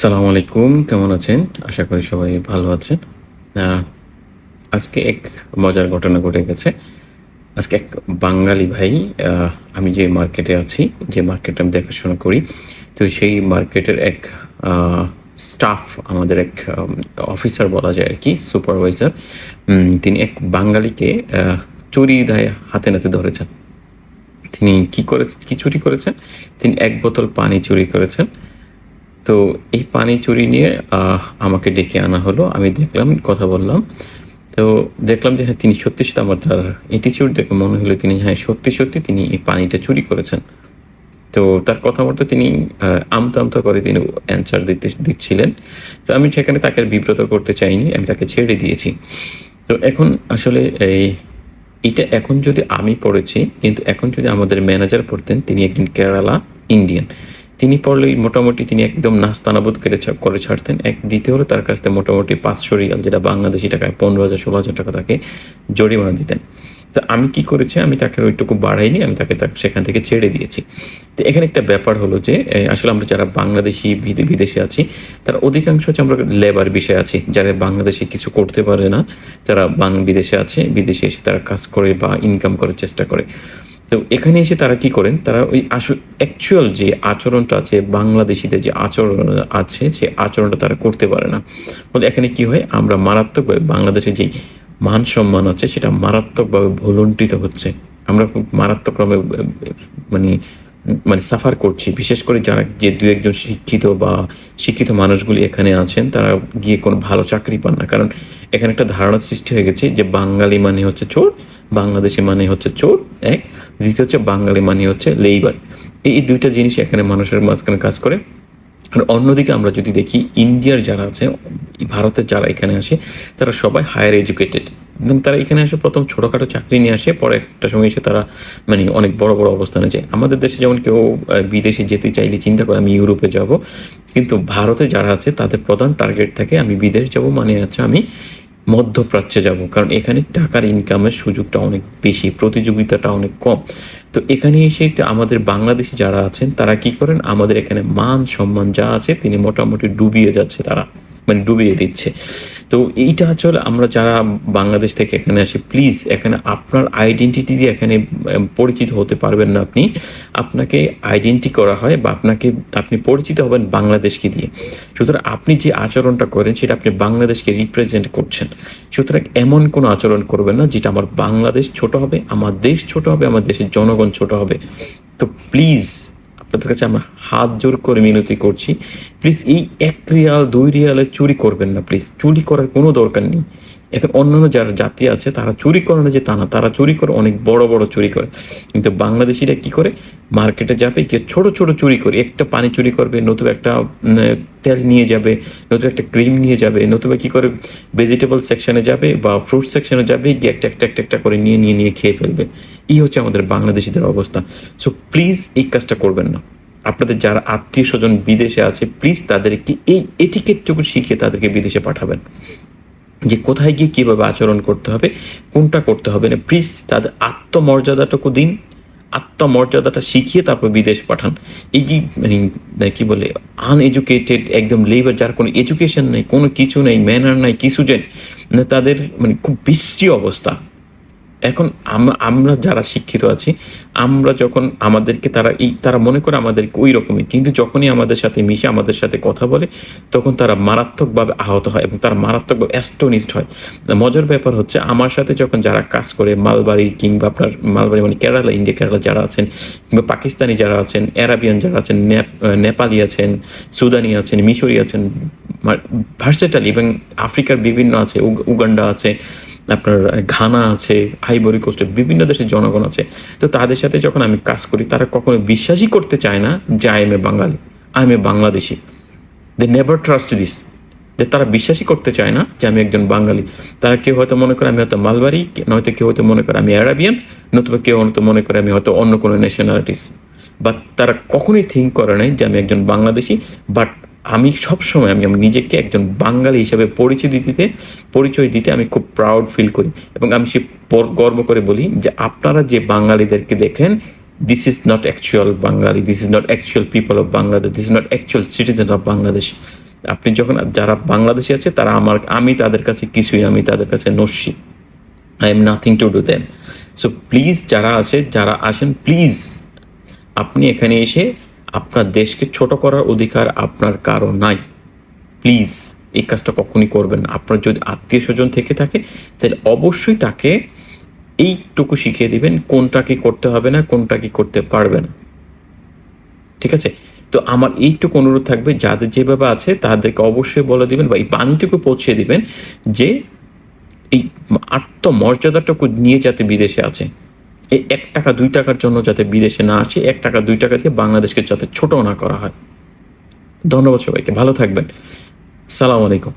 সালাম আলাইকুম, কেমন আছেন? আশা করি সবাই ভালো আছেন। আজকে এক মজার ঘটনা ঘটে গেছে। আজকে এক বাঙালি ভাই আমি যে মার্কেটে আছি, যে মার্কেটে আমি দেখাশোনা করি, তো সেই মার্কেটের এক স্টাফ আমাদের এক অফিসার বলা যায় আর কি সুপারভাইজার তিনি এক বাঙালিকে চুরি দায়ে হাতে নাতে ধরেছেন। তিনি কি করে কি চুরি করেছেন? তিনি এক বোতল পানি চুরি করেছেন। তো এই পানি চুরি নিয়ে আমাকে ডেকে আনা হলো। আমি দেখলাম কথা বললাম। তো দেখলাম যে হ্যাঁ তিনি সত্যি সত্যি আমার তার অ্যাটিচিউড দেখে মনে হলো তিনি হ্যাঁ সত্যি সত্যি তিনি এই পানিটা চুরি করেছেন। তো তার কথাবার্তা তিনি আহ, আমতা আমতা করে তিনি অ্যান্সার দিতে দিচ্ছিলেন। তো আমি সেখানে তাকে বিব্রত করতে চাইনি আমি তাকে ছেড়ে দিয়েছি। তো এখন আসলে এই এটা এখন যদি আমি পড়েছি কিন্তু এখন যদি আমাদের ম্যানেজার পড়তেন তিনি একজন কেরালা ইন্ডিয়ান তিনি পড়লেই মোটামুটি তিনি একদম নাস্তানাবোধ করে করে ছাড়তেন। এক দ্বিতীয় হলো তার কাছ থেকে মোটামুটি পাঁচশো রিয়াল, যেটা বাংলাদেশি টাকায় পনেরো হাজার, ষোলো হাজার টাকা তাকে জরিমানা দিতেন। তো আমি কি করেছি, আমি তাকে ওইটুকু বাড়াইনি, আমি তাকে তাকে সেখান থেকে ছেড়ে দিয়েছি। তো এখানে একটা ব্যাপার হলো যে আসলে আমরা যারা বাংলাদেশি বিদে- বিদেশে আছি, তারা অধিকাংশ হচ্ছে আমরা লেবার বিষয়ে আছি। যারা বাংলাদেশে কিছু করতে পারে না তারা বাং বিদেশে আছে, বিদেশে এসে তারা কাজ করে বা ইনকাম করার চেষ্টা করে। তো এখানে এসে তারা কি করেন? তারা ওই অ্যাকচুয়াল যে আচরণটা আছে, বাংলাদেশিদের যে আচরণ আছে, সে আচরণটা তারা করতে পারে না। এখানে কি হয়? আমরা মারাত্মকভাবে বাংলাদেশে যে মান সম্মান আছে, সেটা মারাত্মকভাবে ভলন্টিত হচ্ছে। আমরা খুব মারাত্মকভাবে মানে মানে সাফার করছি। বিশেষ করে যারা যে দু একজন শিক্ষিত বা শিক্ষিত মানুষগুলি এখানে আছেন, তারা গিয়ে কোনো ভালো চাকরি পান না। কারণ এখানে একটা ধারণা সৃষ্টি হয়ে গেছে যে বাঙালি মানে হচ্ছে চোর, বাংলাদেশি মানে হচ্ছে চোর, এক। দ্বিতীয় হচ্ছে বাঙালি মানে হচ্ছে লেইবার। এই দুইটা জিনিস এখানে মানুষের মাঝখানে কাজ করে। আর অন্যদিকে আমরা যদি দেখি, ইন্ডিয়ার যারা আছে, ভারতের যারা এখানে আসে, তারা সবাই হায়ার এডুকেটেড এবং তারা এখানে আসে প্রথম ছোটোখাটো চাকরি নিয়ে আসে, পরে একটা সময় এসে তারা মানে অনেক বড় বড় অবস্থানে যায় আমাদের দেশে যেমন কেউ বিদেশে যেতে চাইলে চিন্তা করে আমি ইউরোপে যাব, কিন্তু ভারতে যারা আছে তাদের প্রধান টার্গেট থাকে, আমি বিদেশ যাব মানে হচ্ছে আমি মধ্যপ্রাচ্যে যাব। কারণ এখানে টাকার ইনকামের সুযোগটা অনেক বেশি, প্রতিযোগিতাটা অনেক কম। তো এখানে এসে আমাদের বাংলাদেশি যারা আছেন, তারা কি করেন? আমাদের এখানে মান সম্মান যা আছে, তিনি মোটামুটি ডুবিয়ে যাচ্ছে তারা। মানে ডুবিয়ে দিচ্ছে। তো এইটা আসলে আমরা যারা বাংলাদেশ থেকে এখানে আসি প্লিজ এখানে আপনার আইডেন্টিটি দিয়ে এখানে পরিচিত হতে পারবেন না আপনি। আপনাকে আইডেন্টি করা হয় বা আপনাকে, আপনি পরিচিত হবেন বাংলাদেশকে দিয়ে। সুতরাং আপনি যে আচরণটা করেন, সেটা আপনি বাংলাদেশকে রিপ্রেজেন্ট করছেন। সুতরাং এমন কোনো আচরণ করবেন না যেটা আমার বাংলাদেশ ছোট হবে, আমার দেশ ছোট হবে, আমার দেশের জনগণ ছোট হবে। তো প্লিজ আপনাদের কাছে আমরা হাত জোর করে মিনতি করছি। প্লিজ, এই এক রিয়াল, দুই রিয়ালে চুরি করবেন না, প্লিজ। চুরি করার কোনো দরকার নেই। এখন অন্যান্য যারা জাতি আছে, তারা চুরি করে না যে তা না, তারা চুরি করে, অনেক বড় বড় চুরি করে। কিন্তু বাংলাদেশিরা কি করে? মার্কেটে যাবে, গিয়ে ছোট ছোট চুরি করে। একটা পানি চুরি করবে, নতুবা একটা তেল নিয়ে যাবে, নতুবা একটা ক্রিম নিয়ে যাবে, নতুবা কি করে? ভেজিটেবল সেকশনে যাবে বা ফ্রুট সেকশনে যাবে, গিয়ে একটা একটা একটা একটা করে নিয়ে নিয়ে নিয়ে খেয়ে ফেলবে। এই হচ্ছে আমাদের বাংলাদেশিদের অবস্থা। সো প্লিজ এই কাজটা করবেন না। আপনাদের যারা আত্মীয় স্বজন বিদেশে আছে প্লিজ তাদেরকে এই এটিকেটটুকু শিখে তাদেরকে বিদেশে পাঠাবেন। যে কোথায় গিয়ে কীভাবে আচরণ করতে হবে, কোনটা করতে হবে না প্লিজ তাদের আত্মমর্যাদাটুকু দিন, আত্মমর্যাদাটা শিখিয়ে তারপর বিদেশ পাঠান। এই যে মানে মানে কি বলে আনএডুকেটেড একদম লেবার যার কোনো এডুকেশন নেই, কোনো কিছু নেই ম্যানার নাই, কিছু যে তাদের মানে খুব বৃষ্টি অবস্থা। এখন আমরা যারা শিক্ষিত আছি, আমরা যখন আমাদেরকে তারা এই তারা মনে করে আমাদেরকে ওই রকমই। কিন্তু যখনই আমাদের সাথে মিশে, আমাদের সাথে কথা বলে, তখন তারা মারাত্মকভাবে আহত হয় এবং তারা মারাত্মকভাবে অ্যাস্টোনিস্ট হয়। মজার ব্যাপার হচ্ছে, আমার সাথে যখন যারা কাজ করে, মালবাড়ি কিংবা আপনার মালবাড়ি মানে কেরালা, ইন্ডিয়া কেরালা যারা আছেন, কিংবা পাকিস্তানি যারা আছেন, অ্যারাবিয়ান যারা আছেন, নেপ- নেপালি আছেন, সুদানি আছেন, মিশরি আছেন ভার্সেটালি এবং আফ্রিকার বিভিন্ন আছে উগান্ডা আছে আপনার ঘানা আছে আইবরি কোস্টের বিভিন্ন দেশের জনগণ আছে। তো তাদের সাথে যখন আমি কাজ করি, তারা কখনো বিশ্বাসই করতে চায় না যে I am a Bangali I am a Bangladeshi they never trust this যে তারা বিশ্বাসই করতে চায় না যে আমি একজন বাঙালি। তারা কেউ হয়তো মনে করে আমি হয়তো মালবাড়ি নয়তো কেউ হয়তো মনে করে আমি অ্যারাবিয়ান নতুবা কেউ হয়তো মনে করে আমি হয়তো অন্য কোনো ন্যাশনালিটিস বাট তারা কখনোই থিঙ্ক করে নাই যে আমি একজন বাংলাদেশি বাট আমি সবসময় আমি আমি নিজেকে একজন বাঙালি হিসাবে পরিচয় দিতে পরিচয় দিতে আমি খুব প্রাউড ফিল করি। এবং আমি সে গর্ব করে বলি যে আপনারা যে বাঙালিদেরকে দেখেন this is not actual Bangali this is not actual people of Bangladesh this is not actual citizen of Bangladesh আপনি যখন যারা বাংলাদেশে আছে, তারা আমার, আমি তাদের কাছে কিছুই আমি তাদের কাছে নস্যি। I am nothing to do them so please যারা আছে, যারা আসেন প্লিজ আপনি এখানে এসে আপনার দেশকে ছোট করার অধিকার আপনার কারও নাই। প্লিজ, এই কাজটা কখনই করবেন না। আপনার যদি আত্মীয় স্বজন থেকে থাকে, তাহলে অবশ্যই তাকে এইটুকু শিখিয়ে দিবেন কোনটা কি করতে হবে না, কোনটা কি করতে পারবে না। ঠিক আছে? তো আমার এইটুকু অনুরোধ থাকবে, যাদের যেভাবে আছে, তাদেরকে অবশ্যই বলে দিবেন বা এই বাণীটুকু পৌঁছে দিবেন যে এই আত্মমর্যাদাটুকু নিয়ে যাতে বিদেশে আছে। এই এক টাকা, দুই টাকার জন্য যাতে বিদেশে না আসে, এক টাকা, দুই টাকা দিয়ে বাংলাদেশকে যাতে ছোট না করা হয়। ধন্যবাদ সবাইকে, ভালো থাকবেন। সালাম আলাইকুম।